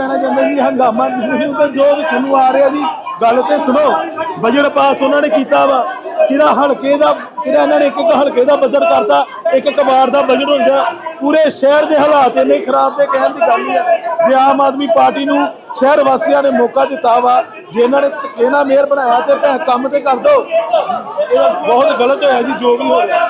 ਕਹਿਣਾ ਚਾਹੁੰਦਾ ਜੀ, ਹੰਗਾਮਾ ਮੈਨੂੰ ਤਾਂ ਜੋ ਵੀ ਤੁਹਾਨੂੰ ਆ ਰਿਹਾ ਜੀ, ਗੱਲ ਤੇ ਸੁਣੋ। ਬਜਟ ਪਾਸ ਉਹਨਾਂ ਨੇ ਕੀਤਾ ਵਾ। ਕਿਹੜਾ ਹਲਕੇ ਦਾ, ਕਿਹੜਾ ਇਹਨਾਂ ਨੇ ਇੱਕ ਇੱਕ ਹਲਕੇ ਦਾ ਬਜਟ ਕਰਤਾ, ਇੱਕ ਇੱਕ ਵਾਰ ਦਾ ਬਜਟ ਹੁੰਦਾ ਪੂਰੇ ਸ਼ਹਿਰ ਦੇ ਹਾਲਾਤ ਇੰਨੇ ਖਰਾਬ ਤੇ ਕਹਿਣ ਦੀ ਗੱਲ ਨਹੀਂ ਹੈ। ਜੇ ਆਮ ਆਦਮੀ ਪਾਰਟੀ ਨੂੰ ਸ਼ਹਿਰ ਵਾਸੀਆਂ ਨੇ ਮੌਕਾ ਦਿੱਤਾ ਵਾ, ਜੇ ਇਹਨਾਂ ਨੇ ਇਹਨਾਂ ਮੇਅਰ ਬਣਾਇਆ ਤੇ ਭੈ ਕੰਮ ਤੇ ਕਰ ਦੋ। ਇਹ ਬਹੁਤ ਗਲਤ ਹੋਇਆ ਜੀ, ਜੋ ਵੀ ਹੋ ਰਿਹਾ।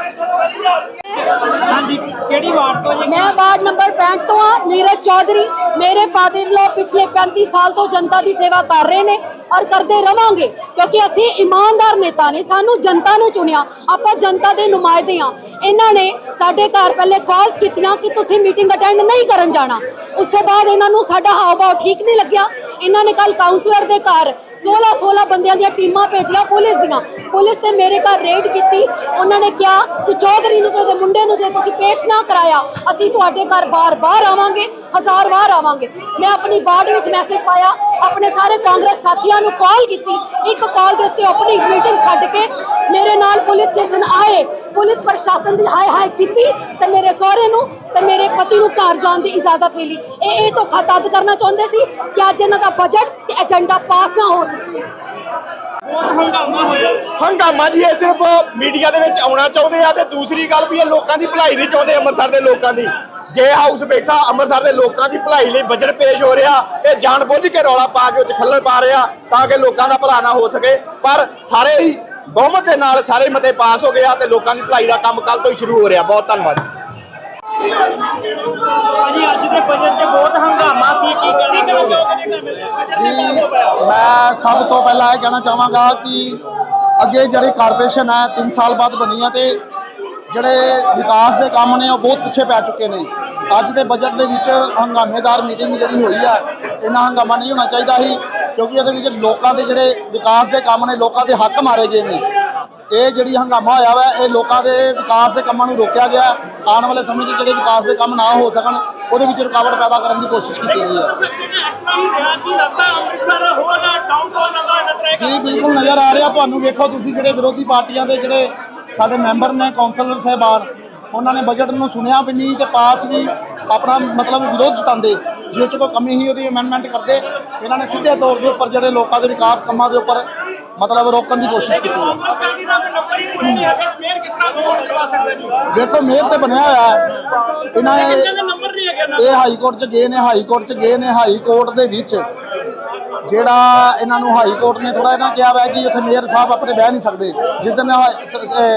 ਹਾਂਜੀ, ਕਿਹੜੀ ਵਾਰਡ ਤੋਂ ਜੀ? ਮੈਂ ਵਾਰਡ ਨੰਬਰ 65 ਤੋਂ ਆ ਨੀਰਜ ਚੌਧਰੀ। ਮੇਰੇ ਫਾਦਰ ਲੋ ਪਿਛਲੇ 35 ਸਾਲ ਤੋਂ ਜਨਤਾ ਦੀ ਸੇਵਾ ਕਰ ਰਹੇ ਨੇ ਔਰ ਕਰਦੇ ਰਵਾਂਗੇ, ਕਿਉਂਕਿ ਅਸੀਂ ਇਮਾਨਦਾਰ ਨੇਤਾ ਨੇ, ਸਾਨੂੰ ਜਨਤਾ ਨੇ ਚੁਣਿਆ, ਆਪਾਂ ਜਨਤਾ ਦੇ ਨੁਮਾਇੰਦੇ ਆ ਇਹਨਾਂ ਨੇ ਸਾਡੇ ਘਰ ਪਹਿਲੇ ਕਾਲਸ ਕੀਤੀਆਂ ਕਿ ਤੁਸੀਂ ਮੀਟਿੰਗ ਅਟੈਂਡ ਨਹੀਂ ਕਰਨ ਜਾਣਾ। ਉਸ ਤੋਂ ਬਾਅਦ ਇਹਨਾਂ ਨੂੰ ਸਾਡਾ ਹਾਵ ਭਾਵ ਠੀਕ ਨਹੀਂ ਲੱਗਿਆ। ਇਹਨਾਂ ਨੇ ਕੱਲ ਕਾਉਂਸਲਰ ਦੇ ਘਰ 16 16 ਬੰਦਿਆਂ ਦੀਆਂ ਟੀਮਾਂ ਭੇਜੀਆਂ ਪੁਲਿਸ ਦੀਆਂ। ਪੁਲਿਸ ਤੇ ਮੇਰੇ ਘਰ ਰੇਡ ਕੀਤੀ। ਉਹਨਾਂ ਨੇ ਕਿਹਾ ਕਿ ਚੌਧਰੀ ਨੂੰ ਤੇ ਉਹਦੇ ਮੁੰਡੇ ਨੂੰ ਜੇ ਤੁਸੀਂ ਪੇਸ਼ ਨਾ ਕਰਾਇਆ, ਅਸੀਂ ਤੁਹਾਡੇ ਘਰ ਬਾਰ-ਬਾਰ ਆਵਾਂਗੇ, ਹਜ਼ਾਰ ਵਾਰ ਆਵਾਂਗੇ। ਮੈਂ ਆਪਣੀ ਵਾਰਡ ਵਿੱਚ ਮੈਸੇਜ ਪਾਇਆ, ਆਪਣੇ ਸਾਰੇ ਕਾਂਗਰਸ ਸਾਥੀਆਂ ਨੂੰ ਕਾਲ ਕੀਤੀ। ਇੱਕ ਕਾਲ ਦੇ ਉੱਤੇ ਆਪਣੀ ਮੀਟਿੰਗ ਛੱਡ ਕੇ ਮੇਰੇ ਨਾਲ ਪੁਲਿਸ ਸਟੇਸ਼ਨ ਆਏ। ਪੁਲਿਸ ਪ੍ਰਸ਼ਾਸਨ ਦੀ ਹਾਏ ਹਾਏ ਕੀਤੀ ਤੇ ਮੇਰੇ ਸਹੁਰੇ ਨੂੰ ਤੇ ਮੇਰੇ ਪਤੀ ਨੂੰ ਘਰ ਜਾਣ ਦੀ ਇਜਾਜ਼ਤ ਮਿਲੀ। ਇਹ ਇਹ ਧੋਖਾ ਤਦ ਕਰਨਾ ਚਾਹੁੰਦੇ ਸੀ ਕਿ ਅੱਜ ਇਹਨਾਂ ਦਾ ਬਜਟ ਤੇ ਏਜੰਡਾ ਪਾਸ ਨਾ ਹੋ ਸਕੇ। ਹੰਗਾਮਾ ਹੰਗਾਮਾ ਜੀ, ਇਹ ਸਿਰਫ ਮੀਡੀਆ ਦੇ ਵਿੱਚ ਆਉਣਾ ਚਾਹੁੰਦੇ ਆ ਤੇ ਦੂਸਰੀ ਗੱਲ ਵੀ ਇਹ ਲੋਕਾਂ ਦੀ ਭਲਾਈ ਨਹੀਂ ਚਾਹੁੰਦੇ ਅੰਮ੍ਰਿਤਸਰ ਦੇ ਲੋਕਾਂ ਦੀ। ਜੇ ਹਾਊਸ ਬੈਠਾ, ਅੰਮ੍ਰਿਤਸਰ ਦੇ ਲੋਕਾਂ ਦੀ ਭਲਾਈ ਲਈ ਬਜਟ ਪੇਸ਼ ਹੋ ਰਿਹਾ, ਇਹ ਜਾਣਬੁੱਝ ਕੇ ਰੌਲਾ ਪਾ ਕੇ ਉੱਚ ਖੱਲਲ ਪਾ ਰਿਹਾ ਤਾਂ ਕਿ ਲੋਕਾਂ ਦਾ ਭਲਾ ਨਾ ਹੋ ਸਕੇ। ਪਰ ਸਾਰੇ ਹੀ ਬਹੁਮਤ ਦੇ ਨਾਲ ਸਾਰੇ ਮਤੇ ਪਾਸ ਹੋ ਗਿਆ ਤੇ ਲੋਕਾਂ ਦੀ ਭਲਾਈ ਦਾ ਕੰਮ ਕੱਲ ਤੋਂ ਹੀ ਸ਼ੁਰੂ ਹੋ ਰਿਹਾ। ਬਹੁਤ ਧੰਨਵਾਦ। ਭਾਜੀ ਅੱਜ ਦੇ ਬਜਟ ਤੇ ਬਹੁਤ ਹੰਗਾਮਾ ਸੀ ਕੀ ਕਹਿਣਾ ਚਾਹੋਗੇ? ਜੀ ਮੈਂ ਸਭ ਤੋਂ ਪਹਿਲਾਂ ਇਹ ਕਹਿਣਾ ਚਾਹਾਂਗਾ ਕਿ ਅੱਗੇ ਜਿਹੜੀ ਕਾਰਪੋਰੇਸ਼ਨ ਹੈ 3 ਸਾਲ ਬਾਅਦ ਬਣੀ ਹੈ ਤੇ ਜਿਹੜੇ ਵਿਕਾਸ ਦੇ ਕੰਮ ਨੇ ਉਹ ਬਹੁਤ ਪਿੱਛੇ ਪੈ ਚੁੱਕੇ ਨੇ। ਅੱਜ ਦੇ ਬਜਟ ਦੇ ਵਿੱਚ ਹੰਗਾਮੇਦਾਰ ਮੀਟਿੰਗ ਜਿਹੜੀ ਹੋਈ ਹੈ ਇੰਨਾ ਹੰਗਾਮਾ ਨਹੀਂ ਹੋਣਾ ਚਾਹੀਦਾ ਸੀ ਕਿਉਂਕਿ ਇਹਦੇ ਵਿੱਚ ਲੋਕਾਂ ਦੇ ਜਿਹੜੇ ਵਿਕਾਸ ਦੇ ਕੰਮ ਨੇ ਲੋਕਾਂ ਦੇ ਹੱਕ ਮਾਰੇ ਗਏ ਨੇ। ਇਹ ਜਿਹੜੀ ਹੰਗਾਮਾ ਹੋਇਆ ਵਾ, ਇਹ ਲੋਕਾਂ ਦੇ ਵਿਕਾਸ ਦੇ ਕੰਮਾਂ ਨੂੰ ਰੋਕਿਆ ਗਿਆ। ਆਉਣ ਵਾਲੇ ਸਮੇਂ 'ਚ ਜਿਹੜੇ ਵਿਕਾਸ ਦੇ ਕੰਮ ਨਾ ਹੋ ਸਕਣ, ਉਹਦੇ ਵਿੱਚ ਰੁਕਾਵਟ ਪੈਦਾ ਕਰਨ ਦੀ ਕੋਸ਼ਿਸ਼ ਕੀਤੀ ਗਈ ਹੈ। ਜੀ, ਬਿਲਕੁਲ ਨਜ਼ਰ ਆ ਰਿਹਾ। ਤੁਹਾਨੂੰ ਵੇਖੋ, ਤੁਸੀਂ ਜਿਹੜੇ ਵਿਰੋਧੀ ਪਾਰਟੀਆਂ ਦੇ ਜਿਹੜੇ ਸਾਡੇ ਮੈਂਬਰ ਨੇ, ਕੌਂਸਲਰ ਸਾਹਿਬਾਨ, ਉਹਨਾਂ ਨੇ ਬਜਟ ਨੂੰ ਸੁਣਿਆ ਵੀ ਨਹੀਂ ਤੇ ਪਾਸ ਵੀ ਆਪਣਾ ਮਤਲਬ ਵਿਰੋਧ ਜਤਾਉਂਦੇ। ਜੇ ਚ ਕੋਈ ਕਮੀ ਹੀ ਉਹਦੀ ਅਮੈਂਡਮੈਂਟ ਕਰਦੇ। ਇਹਨਾਂ ਨੇ ਸਿੱਧੇ ਤੌਰ ਦੇ ਉੱਪਰ ਜਿਹੜੇ ਲੋਕਾਂ ਦੇ ਵਿਕਾਸ ਕੰਮਾਂ ਦੇ ਉੱਪਰ ਮਤਲਬ ਰੋਕਣ ਦੀ ਕੋਸ਼ਿਸ਼ ਕੀਤੀ ਹੈ। ਵੇਖੋ ਮੇਅਰ ਤੇ ਬਣਿਆ ਹੋਇਆ ਹੈ। ਇਹਨਾਂ ਇਹ ਇਹ ਹਾਈ ਕੋਰਟ ਚ ਗਏ ਨੇ ਹਾਈ ਕੋਰਟ ਚ ਗਏ ਨੇ ਹਾਈ ਕੋਰਟ ਦੇ ਵਿੱਚ। ਜਿਹੜਾ ਇਹਨਾਂ ਨੂੰ ਹਾਈ ਕੋਰਟ ਨੇ ਥੋੜਾ ਇਹਨਾਂ ਕਿਹਾ ਹੋਇਆ ਕਿ ਉੱਥੇ ਮੇਅਰ ਸਾਹਿਬ ਆਪਣੇ ਬਹਿ ਨਹੀਂ ਸਕਦੇ। ਜਿਸ ਦਿਨ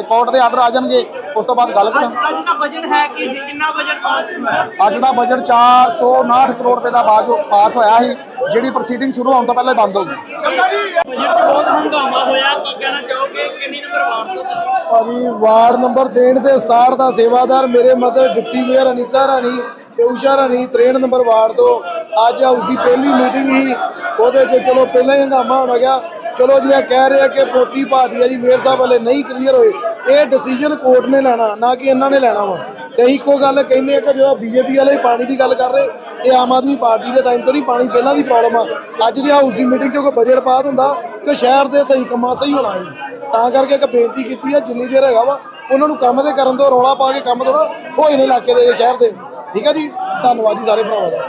ਕੋਰਟ ਦੇ ਆਰਡਰ ਆ ਜਾਣਗੇ ਉਸ ਤੋਂ ਬਾਅਦ ਗੱਲ ਕਰਾਂਗੇ। ਅੱਜ ਦਾ ਬਜਟ ਹੈ ਕੀ ਸੀ? ਕਿੰਨਾ ਬਜਟ ਪਾਸ ਹੋਇਆ? ਅੱਜ ਦਾ ਬਜਟ 459 ਕਰੋੜ ਰੁਪਏ ਦਾ ਬਾਜ ਪਾਸ ਹੋਇਆ ਸੀ ਜਿਹੜੀ ਪ੍ਰੋਸੀਡਿੰਗ ਸ਼ੁਰੂ ਹੋਣ ਤੋਂ ਪਹਿਲਾਂ ਬੰਦ ਹੋ ਗਈ। ਬਜਟ ਤੇ ਬਹੁਤ ਹੰਗਾਮਾ ਹੋਇਆ ਕੀ ਕਹਿਣਾ ਚਾਹੋਗੇ ਕਿੰਨੀ ਨੰਬਰ ਵਾਰਡ ਤੋਂ ਭਾਜੀ ਵਾਰਡ ਨੰਬਰ 3 ਤੇ 67 ਦਾ ਸੇਵਾਦਾਰ ਮੇਰੇ mother deputy mayor Anita Rani ਤੇ ਊਸ਼ਾ ਰਾਣੀ 63 ਨੰਬਰ ਵਾਰਡ ਤੋਂ ਅੱਜ ਹਾਊਸ ਦੀ ਪਹਿਲੀ ਮੀਟਿੰਗ ਸੀ। ਉਹਦੇ 'ਚ ਚਲੋ ਪਹਿਲਾਂ ਹੀ ਹੰਗਾਮਾ ਹੋਣਾ ਗਿਆ। ਚਲੋ ਜੀ, ਇਹ ਕਹਿ ਰਹੇ ਆ ਕਿ ਮੋਟੀ ਪਾਰਟੀ ਆ ਜੀ, ਮੇਅਰ ਸਾਹਿਬ ਵਾਲੇ ਨਹੀਂ ਕਲੀਅਰ ਹੋਏ। ਇਹ ਡਿਸੀਜਨ ਕੋਰਟ ਨੇ ਲੈਣਾ, ਨਾ ਕਿ ਇਹਨਾਂ ਨੇ ਲੈਣਾ ਵਾ। ਤੇ ਇੱਕੋ ਗੱਲ ਕਹਿੰਦੇ ਆ ਕਿ ਜੋ ਬੀਜੇਪੀ ਵਾਲੇ ਪਾਣੀ ਦੀ ਗੱਲ ਕਰ ਰਹੇ, ਇਹ ਆਮ ਆਦਮੀ ਪਾਰਟੀ ਦੇ ਟਾਈਮ ਤੋਂ ਨਹੀਂ, ਪਾਣੀ ਪਹਿਲਾਂ ਦੀ ਪ੍ਰੋਬਲਮ ਆ। ਅੱਜ ਜੇ ਹਾਊਸ ਦੀ ਮੀਟਿੰਗ ਕਿਉਂਕਿ ਬਜਟ ਪਾਸ ਹੁੰਦਾ, ਤੇ ਸ਼ਹਿਰ ਦੇ ਸਹੀ ਕੰਮਾਂ ਸਹੀ ਹੋਣਾ ਸੀ। ਤਾਂ ਕਰਕੇ ਇੱਕ ਬੇਨਤੀ ਕੀਤੀ ਆ, ਜਿੰਨੀ ਦੇਰ ਹੈਗਾ ਵਾ, ਉਹਨਾਂ ਨੂੰ ਕੰਮ ਦੇ ਕਰਨ ਤੋਂ ਰੌਲਾ ਪਾ ਕੇ ਕੰਮ ਥੋੜਾ ਹੋਏ ਨੇ ਇਲਾਕੇ ਦੇ, ਸ਼ਹਿਰ ਦੇ। ਠੀਕ ਹੈ ਜੀ? ਧੰਨਵਾਦ ਜੀ ਸਾਰੇ ਭਰਾਵਾਂ ਦਾ।